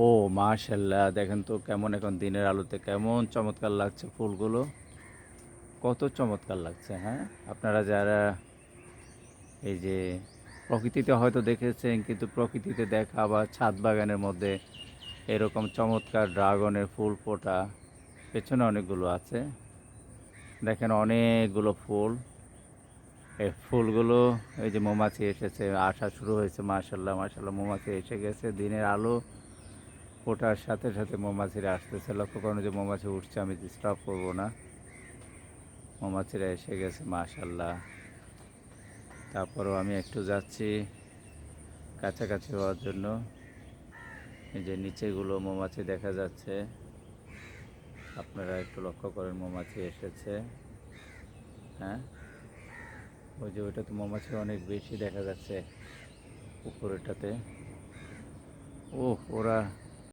ও মাশাল্লাহ দেখেন তো কেমন এখন দিনের আলোতে, কেমন চমৎকার লাগছে ফুলগুলো। কত চমৎকার লাগছে হ্যাঁ? আপনারা যারা এই যে প্রকৃতিতে হয়তো দেখেছেন, কিন্তু প্রকৃতিতে দেখা বা ছাদ বাগানের মধ্যে এরকম চমৎকার ড্রাগনের ফুল ফোটা, পেছনে অনেকগুলো আছে। দেখেন অনেকগুলো ফুল। এই ফুলগুলো, এই যে মৌমাছি এসেছে, আসা শুরু হয়েছে মাশাল্লাহ মাশাল্লাহ মৌমাছি এসে গেছে। দিনের আলো ফোটার সাথে সাথে মৌমাছিরা আসতেছে। লক্ষ্য করুন যে মৌমাছি উঠছে, আমি ডিস্টার্ব করব না। মৌমাছিরা এসে গেছে মাশাল্লাহ তারপরও আমি একটু যাচ্ছি কাছাকাছি হওয়ার জন্য। যে নিচেগুলো মৌমাছি দেখা যাচ্ছে। আপনারা একটু লক্ষ্য করেন, মৌমাছি এসেছে। হ্যাঁ? ওই যে ওইটা তো মৌমাছি অনেক বেশি দেখা যাচ্ছে, উপরেরটাতে। ও ওরা